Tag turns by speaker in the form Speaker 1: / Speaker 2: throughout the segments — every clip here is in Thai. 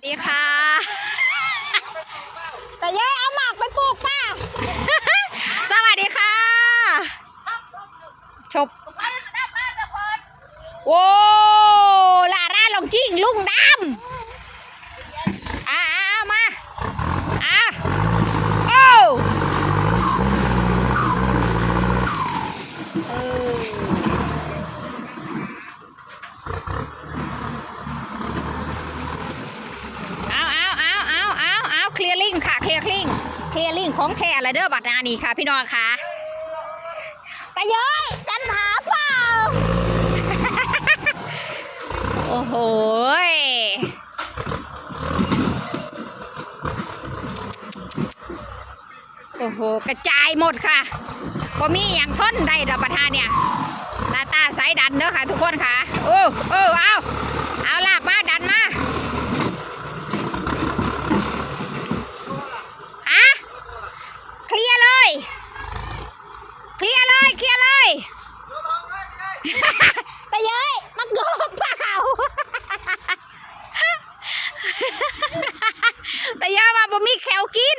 Speaker 1: สวัสดีค่ะ องแท้ละเด้อบัตรนานี่ค่ะพี่น้องค่ะตะเย้ยกันหาเปล่า โอ้โหโอ้โห กระจายหมดค่ะพอมีอย่างทนได้ดอกประทานเนี่ย ตาตาสายดันเด้อค่ะทุกคนค่ะ โอ้ โอ้ เอาเอาลากมาดันมา อะเคลียร์เลย เคลียร์เลย เคลียร์เลย ไปเย้ยมัน โกงเปล่า แต่ย่ามาบ่มีแขวกิน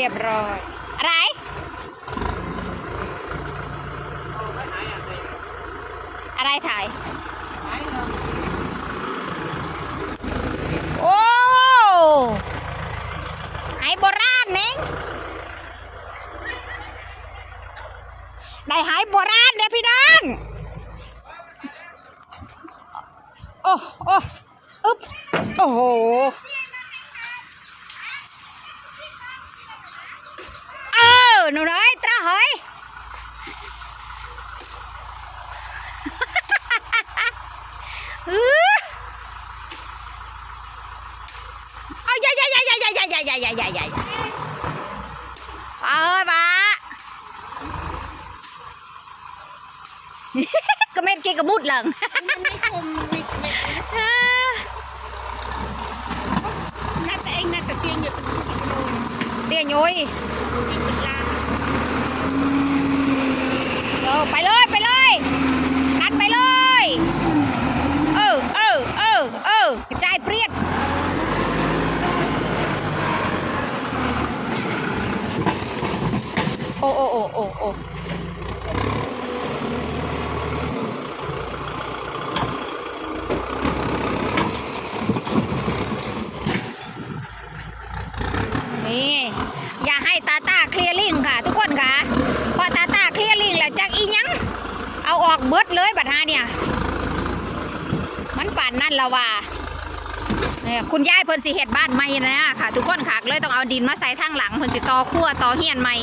Speaker 1: รียบร้อย อะไร อะไรถ่าย โอ้ไอโบราณเน่งได้หายโบราณเด้อพี่น้องโอ้โอ้อึ๊บโอ้โห เอ อหนูน้อยตราเฮ้ยอื้อเอาใหญ่ใหญ่ใหญ่ใหญ่ให
Speaker 2: ไป
Speaker 1: เลยไปเลยนัดไปเลย เออเออเออเออกระจายเปรียดโอ้โอ้โอ้โอ้านนั่นละว่าคุณยายเพิ่นสิเห็ดบ้านใหม่นะค่ะ ทุกคนค่ะเลยต้องเอาดินมาใส่ทางหลังเพิ่นสิต่อขั้วต่อเฮียนใหม่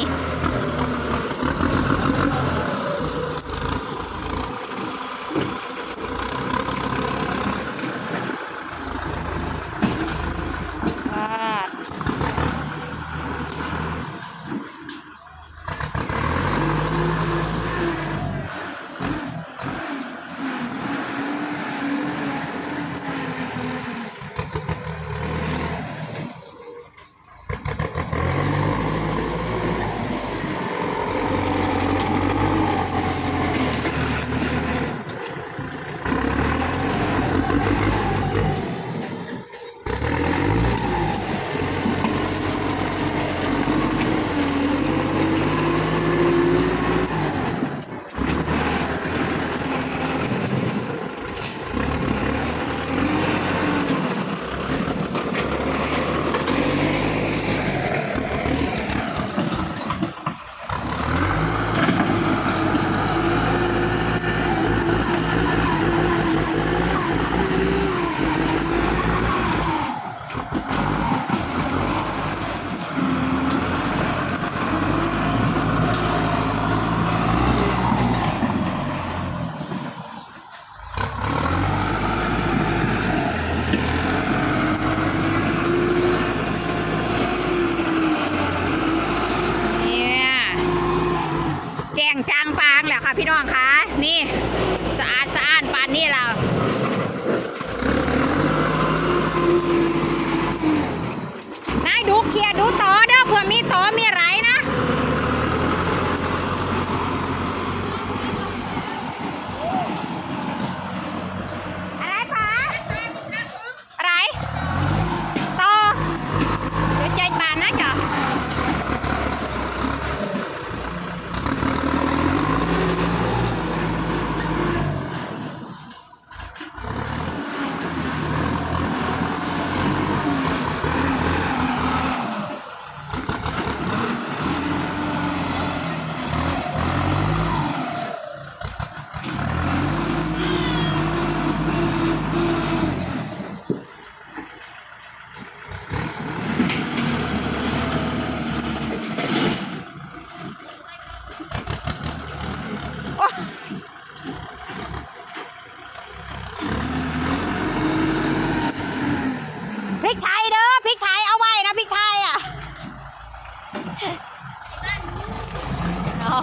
Speaker 1: พี่น้องคะนี่สะอาดสะอาดปานนี่เรานายดูเคลียร์ดูต่อเด้อเผื่อมีต่อมีไรนะ อะไรคะอะไร ต่อ เดี๋ยวใจบานนะจ๊ะ โอ๊ะพริกไทยเด้อพริกไทยเอาไว้นะพริกไทยอะอ๋อ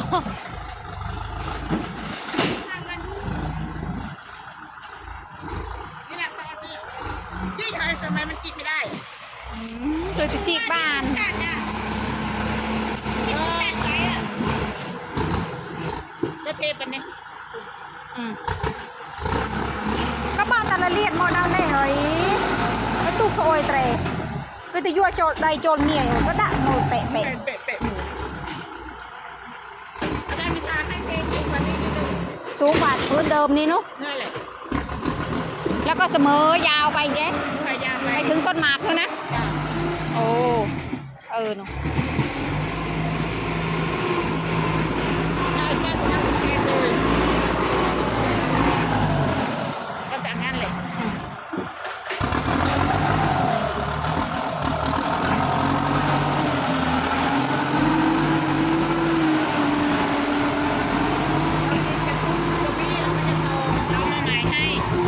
Speaker 2: นี่แหละตอนนี้ ยี่ห้อสมัยมันกินไม่ได้
Speaker 1: ตัวจุติกบ้าน
Speaker 2: ตัดอะที่มันตัดไว้อะก็เทปันเนี่ย
Speaker 1: อืมก็บ้านแต่ละเลียดหมดเอาได้เฮ้ยไอ้ตู้โอยเตรก็จะยั่วโจดใดโจรเมียก็ดะโมเปะ
Speaker 2: เป็
Speaker 1: เปะ
Speaker 2: ดเป็ดเป็ดหมูอาจารย์มีทางให้เพลงทุกวันนี้นิดนึง
Speaker 1: สูงกว่าพื้นเดิมนี่นุ
Speaker 2: นั่นแหละ
Speaker 1: แล้วก็เสมอยาวไปแยะ
Speaker 2: พยายาม ไป
Speaker 1: ไปถึงต้นหมากแล้วนะ
Speaker 2: จ้ะ
Speaker 1: โอ้ เออเนาะ
Speaker 2: ได้แค่ทำเพลงเลยก็สั่งงานเลย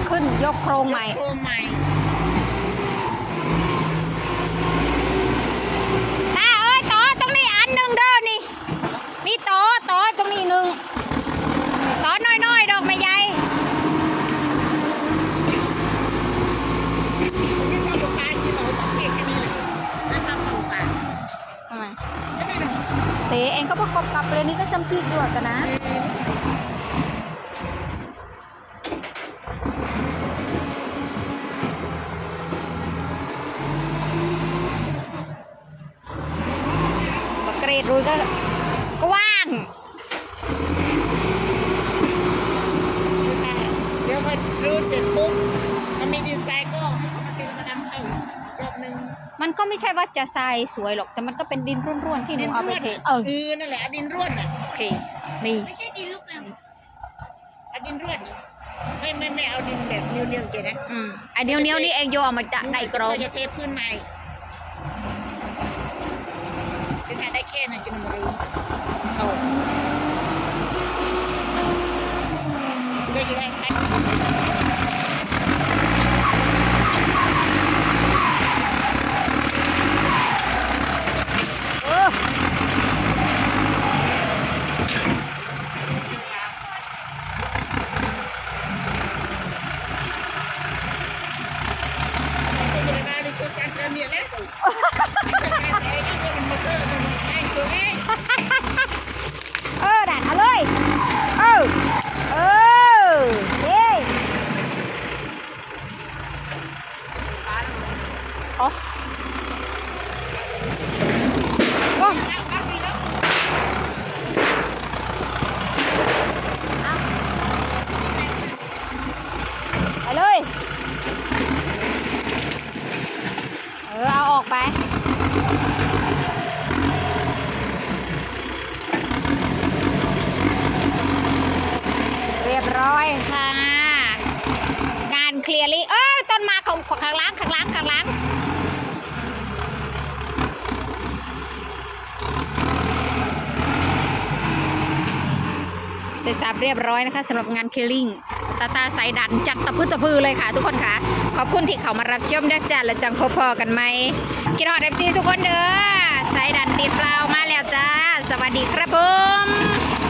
Speaker 1: ขึ้นยกโครงใหม่
Speaker 2: โครงใหม่
Speaker 1: ตาเอ้ยต่อตรงนี้อันหนึ่งเด้อนี่ มีต่อต่อตรงนี้หนึ่งต่อน้อยๆ ดอกไม่ใหญ่
Speaker 2: ไม่ชอบลูกค้ากินหมูต้องเก็บแค่นี้เลยแล้วทำหมูป่า
Speaker 1: ทำไม
Speaker 2: ไม่ไม่หนู
Speaker 1: เต๋เองก็ประกอบกับเลยนี่ก็ จิกด้วยกันนะบักเกรดรุยก็
Speaker 2: จะ
Speaker 1: ทรายสวยหรอกแต่มันก็เป็นดินร่วนๆที่หนู
Speaker 2: ดิน
Speaker 1: เอาไป
Speaker 2: ร่วน
Speaker 1: เท
Speaker 2: อะ
Speaker 1: เออ
Speaker 2: เออนั่นแหละเอาดินร่วนอะ
Speaker 1: โอเคมี
Speaker 3: ไม่ใช่ดินลูกรัง
Speaker 2: เอาดินร่วนไม่ไม่ไม่เอาดินแบบเนียวๆเจนะ
Speaker 1: อืมไอเดียวเนี้ยวนี่เองโยเอามาจะได้กรม
Speaker 2: เราจะเทพื้นใหม่จะทาได้แค่นั้นจะนำมาดู
Speaker 1: โอ้
Speaker 2: จะได้จะได้คัด
Speaker 1: เออ
Speaker 2: เป็นเวลาในช่วงสั้นเนี่ยแหละตัวไอ้ที่มันมาเจอมันไอ้ตัวเอง
Speaker 1: เออดันเอาเลย เออ เออเฮ้ยโอ้โอ้ไปเลย เออ เอาออก ไป เรียบร้อยค่ะงานเคลียร์ลิเออต้นมาของของข้างล่างข้างล่างข้างล่างเสร็จสับเรียบร้อยนะคะสำหรับงานเคลียร์ลิง ตาตาสายดันจัดตะพื้นตะพือเลยค่ะ ทุกคนค่ะ ขอบคุณที่เขามารับชมด้วยจ้าและจังพอพอๆกันไหมกินฮอดเอฟซีทุกคนเด้อสายดันติดเปล่ามาแล้วจ้า สวัสดีครับผม